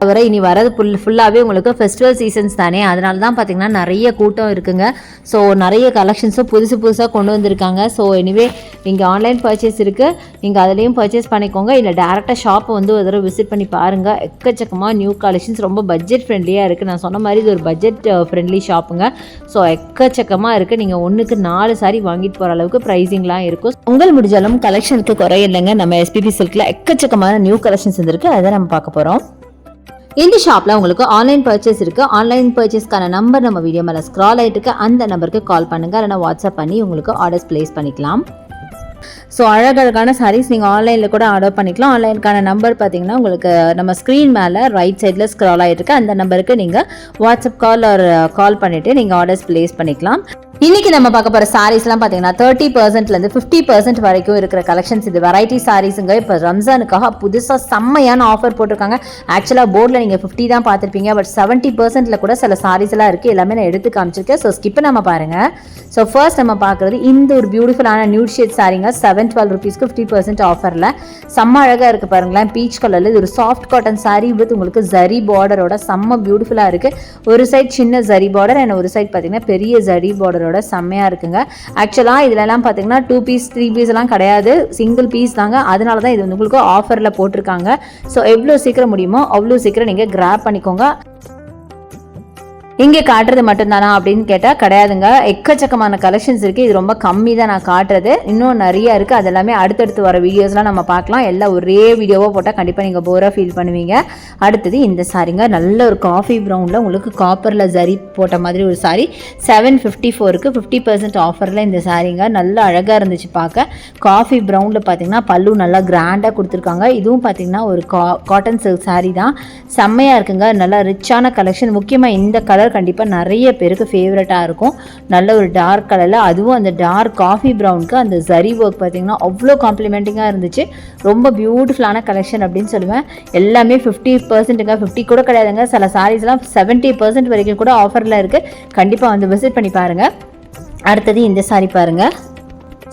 தவிர இனி வரது ஃபுல் ஃபுல்லாகவே உங்களுக்கு ஃபெஸ்டிவல் சீசன்ஸ் தானே. அதனால தான் பார்த்தீங்கன்னா நிறைய கூட்டம் இருக்குங்க. ஸோ நிறைய கலெக்ஷன்ஸும் புதுசு புதுசாக கொண்டு வந்திருக்காங்க. ஸோ எனிவே இங்கே ஆன்லைன் பர்ச்சேஸ் இருக்குது நீங்கள் அதுலேயும் பர்ச்சேஸ் பண்ணிக்கோங்க. இல்லை டேரெக்டாக ஷாப்பை வந்து ஒரு தடவை விசிட் பண்ணி பாருங்கள் எக்கச்சக்கமாக நியூ கலெக்ஷன்ஸ் ரொம்ப பட்ஜெட் ஃப்ரெண்ட்லியாக இருக்குது நான் சொன்ன மாதிரி இது ஒரு பட்ஜெட் ஃப்ரெண்ட்லி ஷாப்புங்க ஸோ எக்கச்சக்கமாக இருக்குது நீங்கள் ஒன்றுக்கு நாலு சாரி வாங்கிட்டு போகிற அளவுக்கு ப்ரைஸிங்லாம் இருக்கும். உங்கள் முடிஞ்சாலும் கலெக்ஷனுக்கு குறையில்லைங்க. நம்ம எஸ்பிபி சில்கில் எக்கச்சக்கமான நியூ கலெக்ஷன்ஸ் இருந்திருக்கு அதை நம்ம பார்க்க போகிறோம் இந்த ஷாப்பில் உங்களுக்கு ஆன்லைன் பர்ச்சேஸ் இருக்குது ஆன்லைன் பர்ச்சேஸ்க்கான நம்பர் நம்ம வீடியோ மேலே ஸ்க்ரால் ஆகிட்டு இருக்கு. அந்த நம்பருக்கு கால் பண்ணுங்கள் இல்லைனா வாட்ஸ்அப் பண்ணி உங்களுக்கு ஆர்டர்ஸ் ப்ளேஸ் பண்ணிக்கலாம். ஸோ அழகழகான சாரீஸ் நீங்கள் ஆன்லைனில் கூட ஆர்டர் பண்ணிக்கலாம். ஆன்லைனுக்கான நம்பர் பார்த்தீங்கன்னா உங்களுக்கு நம்ம ஸ்க்ரீன் மேலே ரைட் சைடில் ஸ்க்ரால் ஆகிட்டு அந்த நம்பருக்கு நீங்கள் வாட்ஸ்அப் கால் ஒரு கால் பண்ணிவிட்டு நீங்கள் ஆர்டர்ஸ் ப்ளேஸ் பண்ணிக்கலாம். இன்னைக்கு நம்ம பார்க்க போகிற சாரீஸ்லாம் பார்த்தீங்கன்னா தேர்ட்டி பர்சன்ட்லேருந்து ஃபிஃப்டி பர்சன்ட் வரைக்கும் இருக்கிற கலெக்ஷன்ஸ் இது வெரைட்டி சாரீஸுங்க இப்போ ரம்ஜானுக்காக புதுசாக செம்மையான ஆஃபர் போட்டிருக்காங்க. ஆக்சுவலாக போர்டில் நீங்கள் ஃபிஃப்டி தான் பார்த்துருப்பீங்க. பட் செவன்ட்டி பர்சன்ட்டில் கூட சில சாரீஸ் எல்லாம் இருக்குது எல்லாமே நான் எடுத்து காமிச்சிருக்கேன். ஸோ ஸ்கிப்பை நம்ம பாருங்கள் ஸோ ஃபர்ஸ்ட் நம்ம பார்க்குறது இந்த ஒரு பியூட்டிஃபுல்லான நியூட் ஷேட் சாரீங்க செவன் டுவெல் ருபீஸ்க்கு ஃபிஃப்டி பர்சன்ட் ஆஃபரில் செம்ம அழகாக இருக்குது பாருங்களேன். பீச் கலரில் இது ஒரு சாஃப்ட் காட்டன் சாரீ வித் உங்களுக்கு ஜரி பார்டரோட செம்ம பியூட்டிஃபுல்லாக இருக்குது ஒரு சைட் சின்ன ஜரி பார்டர் அண்ட் ஒரு சைட் பார்த்தீங்கன்னா பெரிய ஜரி பார்டரோட செம்மையாக இருக்குங்க. ஆக்சுவலாக இதுலலாம் பார்த்தீங்கன்னா டூ பீஸ் த்ரீ பீஸ்லாம் கிடையாது. சிங்கிள் பீஸ் தாங்க. அதனால தான் இது வந்து உங்களுக்கு ஆஃபரில் போட்டிருக்காங்க. ஸோ எவ்வளோ சீக்கிரம் முடியுமோ அவ்வளோ சீக்கிரம் நீங்கள் கிராப் பண்ணிக்கோங்க. இங்கே காட்டுறது மட்டும்தானா அப்படின்னு கேட்டால் கிடையாதுங்க. எக்கச்சக்கமான கலெக்ஷன்ஸ் இருக்குது இது ரொம்ப கம்மி தான் நான் காட்டுறது. இன்னும் நிறைய இருக்குது அது எல்லாமே அடுத்தடுத்து வர வீடியோஸ்லாம் நம்ம பார்க்கலாம். எல்லாம் ஒரே வீடியோவாக போட்டால் கண்டிப்பாக நீங்கள் போராக ஃபீல் பண்ணுவீங்க. அடுத்தது இந்த சாரிங்க நல்ல ஒரு காஃபி ப்ரௌனில் உங்களுக்கு காப்பரில் ஜரி போட்ட மாதிரி ஒரு சாரி செவன் ஃபிஃப்டி ஃபோருக்கு ஃபிஃப்டி பர்சன்ட் ஆஃபரில் இந்த சாரிங்க நல்ல அழகாக இருந்துச்சு பார்க்க. காஃபி ப்ரௌனில் பார்த்தீங்கன்னா பல்லு நல்லா கிராண்டாக கொடுத்துருக்காங்க. இதுவும் பார்த்தீங்கன்னா ஒரு கா காட்டன் சில்க் சாரி தான். செம்மையாக இருக்குங்க. நல்லா ரிச்சான கலெக்ஷன் முக்கியமாக இந்த கலர் கண்டிப்பாக நிறைய பேருக்கு ஃபேவரட்டாக இருக்கும். நல்ல ஒரு டார்க் கலரில் அதுவும் அந்த டார்க் காஃபி ப்ரௌனுக்கு அந்த ஜரி ஒர்க் பார்த்தீங்கன்னா அவ்வளோ காம்ப்ளிமெண்டிங்காக இருந்துச்சு. ரொம்ப பியூட்டிஃபுல்லான கலெக்ஷன் அப்படின்னு சொல்லுவேன். எல்லாமே ஃபிஃப்டி பர்சன்ட்டுங்க ஃபிஃப்டி கூட கிடையாதுங்க. சில சாரீஸ்லாம் செவன்ட்டி பர்சன்ட் வரைக்கும் கூட ஆஃபரில் இருக்குது கண்டிப்பாக வந்து விசிட் பண்ணி பாருங்கள் அடுத்தது இந்த சாரி பாருங்கள்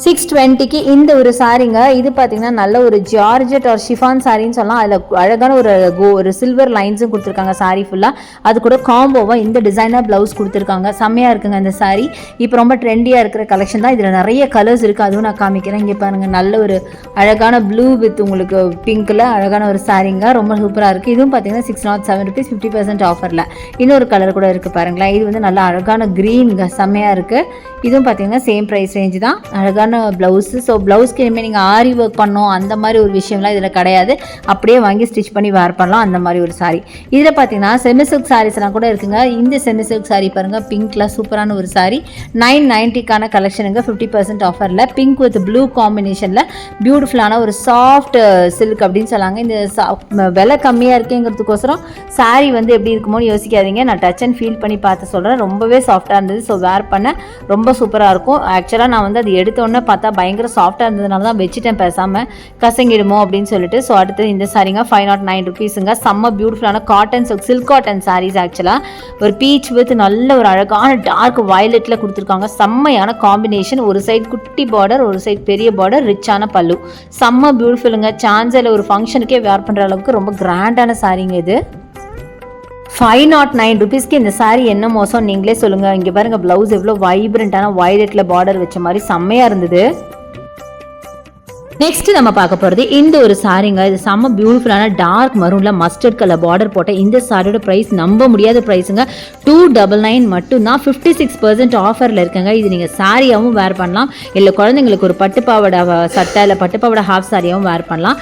சிக்ஸ் டுவெண்ட்டிக்கு இந்த ஒரு சாரீங்க இது பார்த்தீங்கன்னா நல்ல ஒரு ஜார்ஜெட் ஒரு ஷிஃபான் சாரின்னு சொல்லலாம். அதில் அழகான ஒரு கோ ஒரு சில்வர் லைன்ஸும் கொடுத்துருக்காங்க சாரீ ஃபுல்லாக அது கூட காம்போவாக இந்த டிசைனாக ப்ளவுஸ் கொடுத்துருக்காங்க. செம்மையாக இருக்குங்க இந்த சாரீ இப்போ ரொம்ப ட்ரெண்டியாக இருக்கிற கலெக்ஷன் தான். இதில் நிறைய கலர்ஸ் இருக்குது அதுவும் நான் காமிக்கிறேன். இங்கே பாருங்கள் நல்ல ஒரு அழகான ப்ளூ வித் உங்களுக்கு பிங்க்கில் அழகான ஒரு சாரீங்க ரொம்ப சூப்பராக இருக்குது இதுவும் பார்த்தீங்கன்னா six nought seven rupees fifty percent ஆஃபரில் இன்னொரு கலர் கூட இருக்குது பாருங்களேன். இது வந்து நல்லா அழகான க்ரீனுங்க செம்மையாக இருக்குது இதுவும் பார்த்தீங்கன்னா சேம் ப்ரைஸ் ரேஞ்சு தான். அழகாக அழகான ப்ளவுஸு ஸோ ப்ளவுஸ்க்கு இனிமேல் நீங்கள் ஆரி ஒர்க் பண்ணோம் அந்த மாதிரி ஒரு விஷயம்லாம் இதில் கிடையாது. அப்படியே வாங்கி ஸ்டிச் பண்ணி வேர் பண்ணலாம் அந்த மாதிரி ஒரு சாரி இதில் பார்த்தீங்கன்னா செமி சில்க் சாரீஸ்லாம் கூட இருக்குங்க. இந்த செமி சில்க் சாரி பாருங்கள் பிங்க்கில் சூப்பரான ஒரு சாரி நைன் நைன்ட்டிக்கான கலெக்ஷனுங்க ஃபிஃப்டி பர்சன்ட் ஆஃபரில் பிங்க் வித் ப்ளூ காம்பினேஷனில் பியூட்டிஃபுல்லான ஒரு சாஃப்ட் சில்க் uh, அப்படின்னு சொல்லாங்க. இந்த சா- விலை கம்மியாக இருக்குங்கிறதுக்கோசரம் சாரி வந்து எப்படி இருக்குமோன்னு யோசிக்காதீங்க. நான் டச் அண்ட் ஃபீல் பண்ணி பார்த்து சொல்கிறேன் ரொம்பவே சாஃப்டாக இருந்தது. ஸோ வேர் பண்ண ரொம்ப சூப்பராக இருக்கும். ஆக்சுவலாக நான் வந்து அது எடுத்தோன்னே உடனே பார்த்தா பயங்கர சாஃப்டாக இருந்ததுனால தான் வச்சுட்டேன் பேசாமல் கசங்கிடுமோ அப்படின்னு சொல்லிட்டு. ஸோ அடுத்தது இந்த சாரீங்க ஃபைவ் நாட் நைன் ருபீஸுங்க செம்ம பியூட்டிஃபுல்லான cotton silk silk cotton sarees ஆக்சுவலாக ஒரு பீச் வித் நல்ல ஒரு அழகான டார்க் வயலட்டில் கொடுத்துருக்காங்க. செம்மையான காம்பினேஷன் ஒரு சைடு குட்டி பார்டர் ஒரு சைடு பெரிய பார்டர் ரிச்சான பல்லு. செம்ம பியூட்டிஃபுல்லுங்க சான்ஸில் ஒரு ஃபங்க்ஷனுக்கே வேர் பண்ணுற அளவுக்கு ரொம்ப கிராண்டான சாரீங்க இது. ஃபைவ் நாட் நைன் ருபீஸ்க்கு இந்த சாரீ என்ன மோசம் நீங்களே சொல்லுங்கள் இங்கே பாருங்கள் ப்ளவுஸ் எவ்வளோ வைப்ரண்ட்டான வயலட்டில் பார்டர் வச்ச மாதிரி செம்மையாக இருந்தது. நெக்ஸ்ட் நம்ம பார்க்க போகிறது இந்த ஒரு சாரிங்க இது செம்ம பியூட்டிஃபுல்லான டார்க் மரூனில் மஸ்டர்ட் கலர் பார்டர் போட்ட இந்த சாரியோட ப்ரைஸ் நம்ப முடியாத ப்ரைஸுங்க டூ டபுள் நைன் மட்டும் தான் ஃபிஃப்டி சிக்ஸ் பர்சன்ட் ஆஃபரில் இருக்குங்க. இது நீங்கள் சாரியாகவும் வேர் பண்ணலாம். இல்லை குழந்தைங்களுக்கு ஒரு பட்டுப்பாவடை சட்டை இல்லை பட்டுப்பாவடை ஹாஃப் சாரியாகவும் வேர் பண்ணலாம்.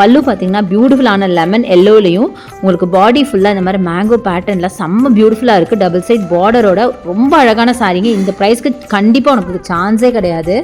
பல்லு பார்த்தீங்கன்னா பியூட்டிஃபுல்லான லெமன் எல்லோலையும் உங்களுக்கு பாடி ஃபுல்லாக இந்த மாதிரி மேங்கோ பேட்டர்னில் செம்ம பியூட்டிஃபுல்லாக இருக்குது டபுள் சைட் பார்டரோட ரொம்ப அழகான சாரிங்க இந்த ப்ரைஸ்க்கு கண்டிப்பாக உனக்கு சான்ஸே கிடையாது.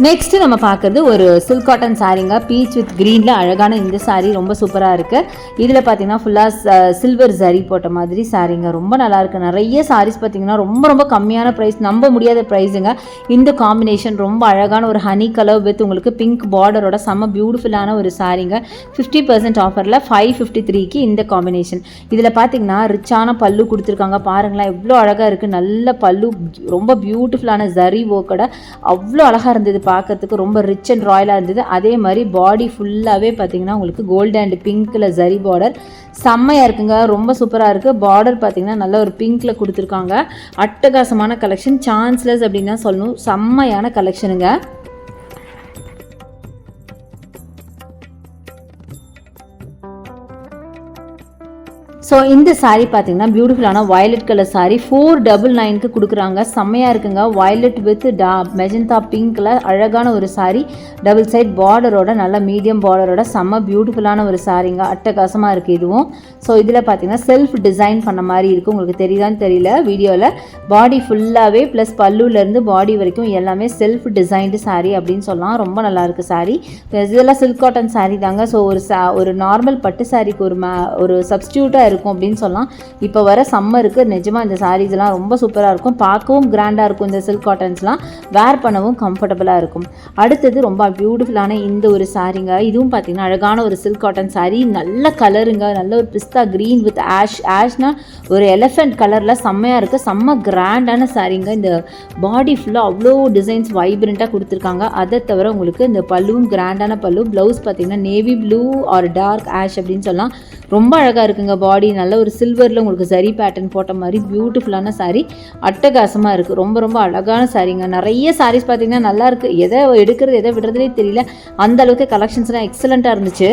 நெக்ஸ்ட் நம்ம பார்க்குறது ஒரு சில்க் காட்டன் சாரீங்க பீச் வித் க்ரீனில் அழகான இந்த சாரீ ரொம்ப சூப்பராக இருக்குது இதில் பார்த்தீங்கன்னா ஃபுல்லாக சில்வர் ஜரி போட்ட மாதிரி சாரீங்க ரொம்ப நல்லாயிருக்கு நிறைய சாரீஸ் பார்த்தீங்கன்னா ரொம்ப ரொம்ப கம்மியான ப்ரைஸ் நம்ப முடியாத ப்ரைஸுங்க இந்த காம்பினேஷன் ரொம்ப அழகான ஒரு ஹனி கலர் வித் உங்களுக்கு பிங்க் பார்டரோட செம்ம பியூட்டிஃபுல்லான ஒரு சாரீங்க ஃபிஃப்டி பர்சன்ட் ஆஃபரில் ஃபைவ் ஃபிஃப்டி த்ரீக்கு இந்த காம்பினேஷன் இதில் பார்த்தீங்கன்னா ரிச்சான பல்லு கொடுத்துருக்காங்க. பாருங்களேன் எவ்வளோ அழகாக இருக்குது நல்ல பல்லு ரொம்ப பியூட்டிஃபுல்லான ஜரி ஓக்கடை அவ்வளோ அழகாக இருந்தது. பார்க்கறதுக்கு ரொம்ப ரிச் அண்ட் ராயலாக இருந்தது. அதே மாதிரி பாடி ஃபுல்லாகவே பார்த்தீங்கன்னா உங்களுக்கு கோல்டு அண்ட் பிங்க்கில் ஜரி பார்டர் செம்மையாக இருக்குங்க. ரொம்ப சூப்பராக இருக்குது பார்டர் பார்த்தீங்கன்னா நல்ல ஒரு பிங்க்கில் கொடுத்துருக்காங்க. அட்டகாசமான கலெக்ஷன் சான்ஸ்லெஸ் அப்படின்னு தான் சொல்லணும். செம்மையான கலெக்ஷனுங்க ஸோ இந்த சாரீ பார்த்தீங்கன்னா பியூட்டிஃபுல்லான violet colour sari four double நைனுக்கு கொடுக்குறாங்க. செம்மையாக இருக்குங்க. வயலட் வித் டா மெஜந்தா பிங்க்கில் அழகான ஒரு சாரீ டபுள் சைட் பார்டரோட நல்ல மீடியம் பார்டரோட செம்ம பியூட்டிஃபுல்லான ஒரு சாரீங்க அட்டகாசமாக இருக்குது இதுவும். ஸோ இதில் பார்த்தீங்கன்னா செல்ஃப் டிசைன் பண்ண மாதிரி இருக்குது உங்களுக்கு தெரியுதான்னு தெரியல. வீடியோவில் பாடி ஃபுல்லாகவே ப்ளஸ் பல்லுலேருந்து பாடி வரைக்கும் எல்லாமே செல்ஃப் டிசைன்டு சாரீ அப்படின்னு சொல்லலாம். ரொம்ப நல்லாயிருக்கு இருக்குது இதெல்லாம் சில்க் காட்டன் saree தாங்க. ஸோ ஒரு சா ஒரு நார்மல் பட்டு சாரிக்கு ஒரு மே ஒரு சப்ஸ்டியூட்டாக இருக்கும். அப்படின்னு சொல்லலாம். இப்போ வர சம்மருக்கு நிஜமாக இந்த சாரீஸ்லாம் ரொம்ப சூப்பராக இருக்கும். பார்க்கவும் கிராண்டாக இருக்கும் இந்த சில்க் காட்டன்ஸ்லாம் வேர் பண்ணவும் கம்ஃபர்டபுளாக இருக்கும். அடுத்தது ரொம்ப பியூட்டிஃபுல்லான இந்த ஒரு சாரீங்க இதுவும் பார்த்தீங்கன்னா அழகான ஒரு சில்க் காட்டன் சாரீ நல்ல கலருங்க நல்ல ஒரு பிஸ்தா க்ரீன் வித் ஆஷ் ஆஷ்னா ஒரு எலஃபெண்ட் கலரில் செம்மையாக இருக்குது செம்ம கிராண்டான சாரீங்க இந்த பாடி ஃபுல்லாக அவ்வளோ டிசைன்ஸ் வைப்ரண்ட்டாக கொடுத்துருக்காங்க. அதை தவிர உங்களுக்கு இந்த பல்லுவும் கிராண்டான பல்லு ப்ளவுஸ் பார்த்தீங்கன்னா navy blue or dark ash அப்படின்னு சொல்லலாம். ரொம்ப அழகாக இருக்குங்க பாடி நல்ல ஒரு சில்வரில் உங்களுக்கு சரி பேட்டர்ன் போட்ட மாதிரி பியூட்டிஃபுல்லான சாரீ அட்டகாசமாக இருக்குது ரொம்ப ரொம்ப அழகான சாரீங்க நிறைய சாரீஸ் பார்த்தீங்கன்னா நல்லா இருக்குது எதை எடுக்கிறது எதை விடுறதுனே தெரியல. அந்த அளவுக்கு கலெக்ஷன்ஸ்லாம் எக்ஸலண்ட்டாக இருந்துச்சு.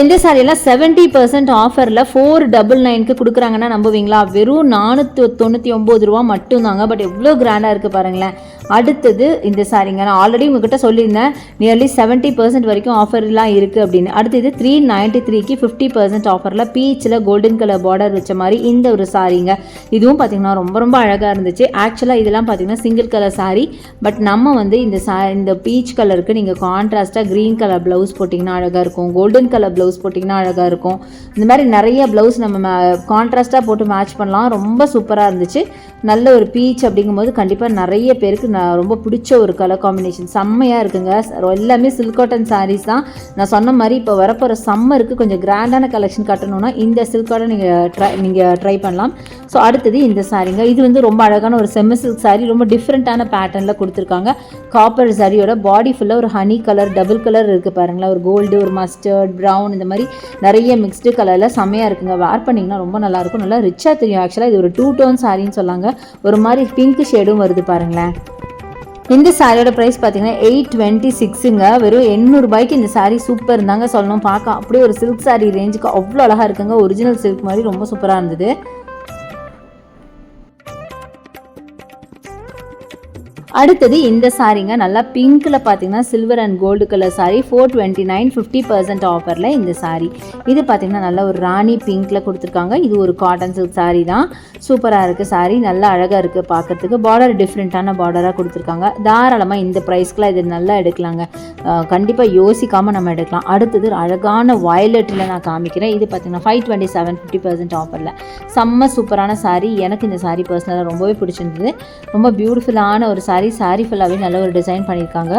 இந்த சாரியெல்லாம் செவன்ட்டி பர்சன்ட் ஆஃபரில் ஃபோர் டபுள் நைனுக்கு கொடுக்குறாங்கன்னா நம்புவீங்களா? வெறும் நானூற்றி தொண்ணூற்றி ஒம்பது ரூபா மட்டும்தாங்க. பட் எவ்வளோ கிராண்டாக இருக்குது பாருங்களேன். அடுத்தது இந்த சாரீங்க நான் ஆல்ரெடி உங்ககிட்ட சொல்லியிருந்தேன் நியர்லி செவன்ட்டி பர்சன்ட் வரைக்கும் ஆஃபர்லாம் இருக்குது அப்படின்னு. அடுத்தது த்ரீ நைன்ட்டி த்ரீக்கு ஃபிஃப்டி பர்சன்ட் ஆஃபரில் பீச்சில் கோல்டன் கலர் பார்டர் வச்ச மாதிரி இந்த ஒரு சாரீங்க இதுவும் பார்த்திங்கன்னா ரொம்ப ரொம்ப அழகாக இருந்துச்சு. ஆக்சுவலாக இதெல்லாம் பார்த்திங்கன்னா சிங்கிள் கலர் சாரி பட் நம்ம வந்து இந்த சா இந்த பீச் கலருக்கு நீங்கள் கான்ட்ராஸ்ட்டாக க்ரீன் கலர் ப்ளவுஸ் போட்டிங்கன்னா அழகாக இருக்கும். கோல்டன் கலர் ப்ளவுஸ் போட்டிங்கன்னா அழகாக இருக்கும். இந்த மாதிரி நிறைய ப்ளவுஸ் நம்ம கான்ட்ராஸ்ட்டாக போட்டு மேட்ச் பண்ணலாம். ரொம்ப சூப்பராக இருந்துச்சு. நல்ல ஒரு பீச் அப்படிங்கும்போது கண்டிப்பாக நிறைய பேருக்கு நான் ரொம்ப பிடிச்ச ஒரு கலர் காம்பினேஷன் செம்மையாக இருக்குங்க. எல்லாமே சில்க் காட்டன் சாரீஸ் தான். நான் சொன்ன மாதிரி இப்போ வரப்போகிற சம்மருக்கு கொஞ்சம் கிராண்டான கலெக்ஷன் கட்டணும்னா இந்த சில்க் காட்டன் நீங்கள் ட்ரை நீங்கள் ட்ரை பண்ணலாம். ஸோ அடுத்தது இந்த சாரீங்க இது வந்து ரொம்ப அழகான ஒரு செம்ம சில்க் சாரீ ரொம்ப டிஃப்ரெண்ட்டான பேட்டர்னில் கொடுத்துருக்காங்க. காப்பர் சாரியோட பாடி ஃபுல்லாக ஒரு ஹனி கலர் டபுள் கலர் இருக்குது பாருங்களேன். ஒரு கோல்டு ஒரு மஸ்டர்ட் ப்ரௌன் இந்த மாதிரி நிறைய மிக்ஸ்டு கலரில் செம்மையாக இருக்குங்க. வேர் பண்ணிங்கன்னா ரொம்ப நல்லாயிருக்கும் நல்லா ரிச்சாக தெரியும். ஆக்சுவலாக இது ஒரு டூ டோன் சாரின்னு சொல்லாங்க. ஒரு மாதிரி பிங்க் ஷேடும் வருது பாருங்களேன். இந்த சாரியோட ப்ரைஸ் பார்த்தீங்கன்னா எயிட் டுவெண்ட்டி சிக்ஸுங்க வெறும் எண்ணூறுபாய்க்கு இந்த சாரீ சூப்பர் இருந்தாங்க சொல்லணும். பார்க்க அப்படியே ஒரு சில்க் சாரீ ரேஞ்சுக்கு அவ்வளோ அழகாக இருக்குங்க. ஒரிஜினல் சில்க் மாதிரி ரொம்ப சூப்பராக இருந்தது. அடுத்தது இந்த சாரீங்க நல்லா பிங்க்கில் பார்த்தீங்கன்னா silver and gold colour sari four twenty nine fifty percent ஆஃபரில் இந்த சாரீ இது பார்த்தீங்கன்னா நல்ல ஒரு ராணி பிங்க்கில் கொடுத்துருக்காங்க. இது ஒரு காட்டன் சில்க் saree தான். சூப்பராக இருக்குது சாரீ நல்லா அழகாக இருக்குது பார்க்கறதுக்கு பார்டர் டிஃப்ரெண்ட்டான பார்டராக கொடுத்துருக்காங்க. தாராளமாக இந்த ப்ரைஸ்க்குலாம் இது நல்லா எடுக்கலாங்க. கண்டிப்பாக யோசிக்காமல் நம்ம எடுக்கலாம். அடுத்தது அழகான வயலட்டில் நான் காமிக்கிறேன். இது பார்த்தீங்கன்னா five twenty seven fifty percent ஆஃபரில் செம்ம சூப்பரான saree. எனக்கு இந்த சாரீ பர்சனலாக ரொம்பவே பிடிச்சிருந்தது. ரொம்ப பியூட்டிஃபுல்லான ஒரு saree saree ஃபுல்லாகவே நல்ல ஒரு டிசைன் பண்ணியிருக்காங்க.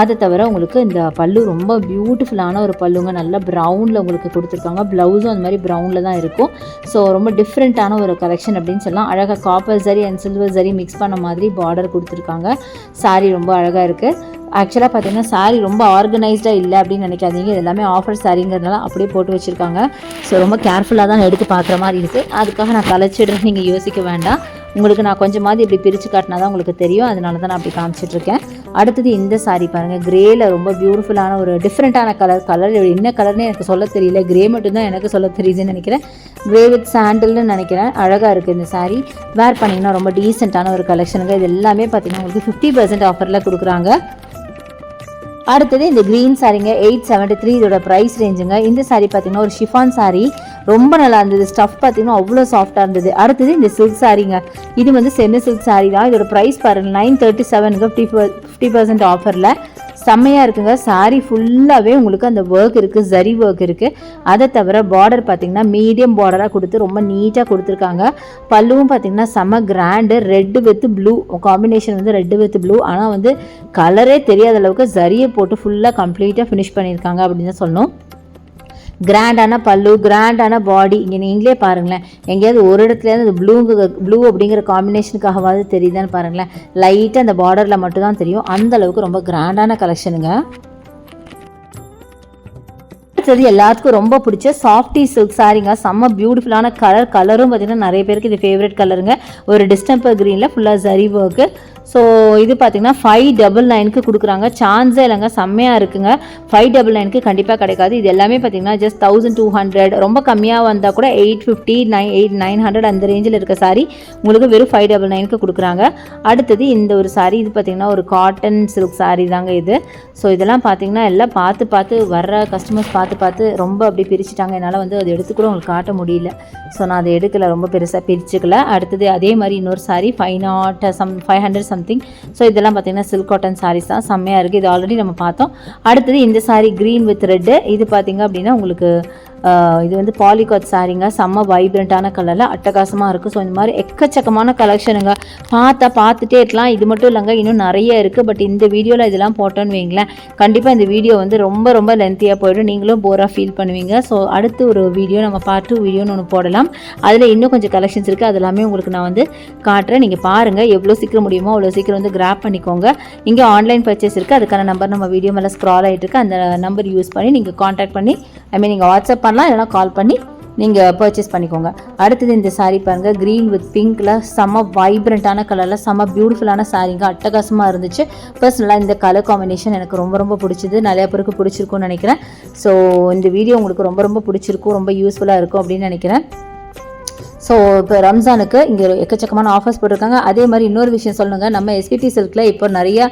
அதை தவிர உங்களுக்கு இந்த பல்லு ரொம்ப பியூட்டிஃபுல்லான ஒரு பல்லுங்க. நல்ல ப்ரௌனில் உங்களுக்கு கொடுத்துருக்காங்க. ப்ளவுஸும் அந்த மாதிரி ப்ரௌனில் தான் இருக்கும். ஸோ ரொம்ப டிஃப்ரெண்ட்டான ஒரு கலெக்ஷன் அப்படின்னு சொல்லலாம். அழகாக காப்பர் சரி அண்ட் சில்வர் சரி மிக்ஸ் பண்ண மாதிரி பார்டர் கொடுத்துருக்காங்க. Saree ரொம்ப அழகாக இருக்குது ஆக்சுவலாக பார்த்தீங்கன்னா saree ரொம்ப ஆர்கனைஸ்டாக இல்லை அப்படின்னு நினைக்காதீங்க. இது எல்லாமே ஆஃபர் சாரிங்கிறதுனால அப்படியே போட்டு வச்சுருக்காங்க. ஸோ ரொம்ப கேர்ஃபுல்லாக தான் எடுத்து பார்க்குற மாதிரி இருக்குது அதுக்காக நான் கலைச்சிடுறேன். நீங்கள் யோசிக்க வேண்டாம். உங்களுக்கு நான் கொஞ்சமாவது இப்படி பிரித்து காட்டினா தான் உங்களுக்கு தெரியும். அதனால தான் நான் அப்படி காமிச்சிட்ருக்கேன். அடுத்தது இந்த சாரீ பாருங்கள் கிரேயில் ரொம்ப பியூட்டிஃபுல்லான ஒரு டிஃப்ரெண்ட்டான கலர் கலர் என்ன கலர்னு எனக்கு சொல்ல தெரியல. கிரே மட்டும்தான் எனக்கு சொல்ல தெரியுதுன்னு நினைக்கிறேன். கிரே வித் சாண்டல்னு நினைக்கிறேன். அழகாக இருக்குது இந்த சாரீ வேர் பண்ணிங்கன்னா ரொம்ப டீசெண்டான ஒரு கலெக்ஷனுங்க இது எல்லாமே பார்த்தீங்கன்னா உங்களுக்கு ஃபிஃப்டி பர்சன்ட் ஆஃபரில் கொடுக்குறாங்க. அடுத்தது இந்த க்ரீன் சாரீங்க எயிட் செவன்ட்டி த்ரீ இதோட ப்ரைஸ் ரேஞ்சுங்க இந்த சாரீ பார்த்தீங்கன்னா ஒரு ஷிஃபான் சாரீ ரொம்ப நல்லா இருந்தது. ஸ்டஃப் பார்த்தீங்கன்னா அவ்வளோ சாஃப்டாக இருந்தது. அடுத்தது இந்த சில்க் சாரீங்க இது வந்து சென்னு சில்க் சாரீ தான். இதோட ப்ரைஸ் பாருங்கள் நைன் தேர்ட்டி செவனுக்கு ஃபிஃப்டி ஃபிஃப்டி பர்சன்ட் ஆஃபரில் செம்மையாக இருக்குங்க. சாரீ ஃபுல்லாகவே உங்களுக்கு அந்த ஒர்க் இருக்குது ஜரி ஒர்க் இருக்குது அதை தவிர பார்டர் பார்த்தீங்கன்னா மீடியம் பார்டராக கொடுத்து ரொம்ப நீட்டாக கொடுத்துருக்காங்க. பல்லுவும் பார்த்தீங்கன்னா செம்ம grand red with blue combination வந்து ரெட்டு வித் ப்ளூ ஆனால் வந்து கலரே தெரியாத அளவுக்கு ஜரியை போட்டு ஃபுல்லாக கம்ப்ளீட்டாக ஃபினிஷ் பண்ணியிருக்காங்க அப்படின்னு தான் சொல்லணும். கிராண்டான பல்லு கிராண்டான பாடி இங்கே நீங்களே பாருங்களேன். எங்கேயாவது ஒரு இடத்துலேருந்து அந்த ப்ளூங்க ப்ளூ அப்படிங்கிற காம்பினேஷனுக்காகவாது தெரியுதான்னு பாருங்களேன். லைட்டாக அந்த பார்டரில் மட்டும்தான் தெரியும். அந்தளவுக்கு ரொம்ப கிராண்டான கலெக்ஷனுங்க அடுத்தது எல்லாத்துக்கும் ரொம்ப பிடிச்ச சாஃப்டி சில்க் சாரீங்க செம்ம பியூட்டிஃபுல்லான கலர் கலரும் பார்த்திங்கன்னா நிறைய பேருக்கு இது ஃபேவரட் கலருங்க ஒரு டிஸ்டம்பர் க்ரீனில் ஃபுல்லாக ஜரி ஒர்க்கு ஸோ இது பார்த்தீங்கன்னா ஃபைவ் டபுள் நைனுக்கு கொடுக்குறாங்க. சான்ஸே இல்லைங்க செம்மையாக இருக்குங்க. ஃபைவ் டபுள் நைனுக்கு கண்டிப்பாக கிடைக்காது. இது எல்லாமே பார்த்தீங்கன்னா ஜஸ்ட் தௌசண்ட் டூ ஹண்ட்ரட் ரொம்ப கம்மியாக வந்தால் கூட eight fifty nine eight nine hundred அந்த ரேஞ்சில் இருக்க சாரி உங்களுக்கு வெறும் ஃபைவ் டபுள் நைனுக்கு கொடுக்குறாங்க. அடுத்தது இந்த ஒரு சாரி இது பார்த்தீங்கன்னா ஒரு காட்டன் சில்க் சாரி தாங்க இது. ஸோ இதெல்லாம் பார்த்தீங்கன்னா எல்லாம் பார்த்து பார்த்து வர்ற கஸ்டமர்ஸ் பார்த்து பார்த்து ரொம்ப அப்படி பிரிச்சுட்டாங்க. என்னால் வந்து அதை எடுத்து கூட உங்களுக்கு காட்ட முடியல. ஸோ நான் அதை எடுக்கலை. ரொம்ப பெருசாக பிரிச்சுக்கல. அடுத்தது அதே மாதிரி இன்னொரு sari five nought some five hundred something so இதெல்லாம் பார்த்தீங்கன்னா சில்க் காட்டன் சாரீஸ் தான். செம்மையாக இருக்குது இது ஆல்ரெடி நம்ம பார்த்தோம். அடுத்தது இந்த சாரி க்ரீன் வித் ரெட்டு இது பார்த்தீங்க அப்படின்னா உங்களுக்கு இது வந்து பாலிகாட் சாரீங்க செம்ம வைப்ரண்ட்டான கலரில் அட்டகாசமாக இருக்குது ஸோ இந்த மாதிரி எக்கச்சக்கமான கலெக்ஷனுங்க பார்த்தா பார்த்துட்டே இருக்கலாம். இது மட்டும் இல்லைங்க இன்னும் நிறைய இருக்குது பட் இந்த வீடியோவில் இதெல்லாம் போட்டோன்னு வைங்களேன் கண்டிப்பாக இந்த வீடியோ வந்து ரொம்ப ரொம்ப லென்த்தியாக போயிடும். நீங்களும் போராக ஃபீல் பண்ணுவீங்க. ஸோ அடுத்து ஒரு வீடியோ நம்ம பார்ட் டூ வீடியோன்னு ஒன்று போடலாம். அதில் இன்னும் கொஞ்சம் கலெக்ஷன்ஸ் இருக்குது அது எல்லாமே உங்களுக்கு நான் வந்து காட்டுறேன். நீங்கள் பாருங்கள் எவ்வளோ சீக்கிரம் முடியுமோ அவ்வளோ சீக்கிரம் வந்து கிராப் பண்ணிக்கோங்க. இங்கே ஆன்லைன் பர்ச்சேஸ் இருக்குது அதுக்கான நம்பர் நம்ம வீடியோ மேலே ஸ்க்ரால் ஆகிட்டு இருக்கு. அந்த நம்பர் யூஸ் பண்ணி நீங்கள் காண்டாக்ட் பண்ணி ஐ மீன் நீங்கள் வாட்ஸ்அப் பண்ண பண்ணலாம் இல்லைனா கால் பண்ணி நீங்கள் பர்ச்சேஸ் பண்ணிக்கோங்க. அடுத்தது இந்த சாரீ பாருங்க க்ரீன் வித் பிங்க்கில் செம்ம வைப்ரண்ட்டான கலரில் செம்ம பியூட்டிஃபுல்லான சாரீங்க அட்டகாசமாக இருந்துச்சு. பர்சனலாக இந்த கலர் காம்பினேஷன் எனக்கு ரொம்ப ரொம்ப பிடிச்சது. நிறையா பேருக்கு பிடிச்சிருக்கும்னு நினைக்கிறேன். ஸோ இந்த வீடியோ உங்களுக்கு ரொம்ப ரொம்ப பிடிச்சிருக்கும் ரொம்ப யூஸ்ஃபுல்லாக இருக்கும் அப்படின்னு நினைக்கிறேன். ஸோ இப்போ ரம்ஜானுக்கு இங்கே எக்கச்சக்கமான ஆஃபர்ஸ் போட்டிருக்காங்க. அதே மாதிரி இன்னொரு விஷயம் சொல்லணுங்க. நம்ம எஸ்பிடி சில்கில் இப்போ நிறைய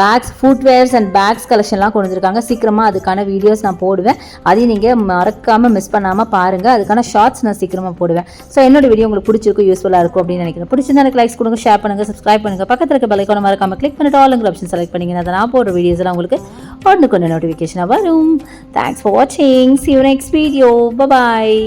பேக்ஸ் ஃபுட்வேர்ஸ் அண்ட் பேக்ஸ் கலெக்ஷன்லாம் கொண்டு வந்திருக்காங்க. சீக்கிரமாக அதுக்கான வீடியோஸ் நான் போடுவேன். அதையும் நீங்கள் மறக்காமல் மிஸ் பண்ணாமல் பாருங்கள் அதுக்கான ஷார்ட்ஸ் நான் சீக்கிரமாக போடுவேன். ஸோ என்னோட வீடியோ உங்களுக்கு பிடிச்சிருக்கும் யூஸ்ஃபுல்லாக இருக்கும் அப்படின்னு நினைக்கிறேன். பிடிச்சிருந்தா எனக்கு லைக்ஸ் கொடுங்க ஷேர் பண்ணுங்கள் சப்ஸ்கிரைப் பண்ணுங்கள் பக்கத்தில் இருக்க பெல்லைக்கான மறக்காமல் கிளிக் பண்ணிட்டு ஆளுங்கிற ஆப்ஷன் செலக்ட் பண்ணிங்கன்னா அதை நான் போடுற வீடியோஸ் எல்லாம் உங்களுக்கு ஒன்று கொஞ்சம் நோட்டிஃபிகேஷனாக வரும். தேங்க்ஸ் ஃபார் வாட்சிங் see you next video bye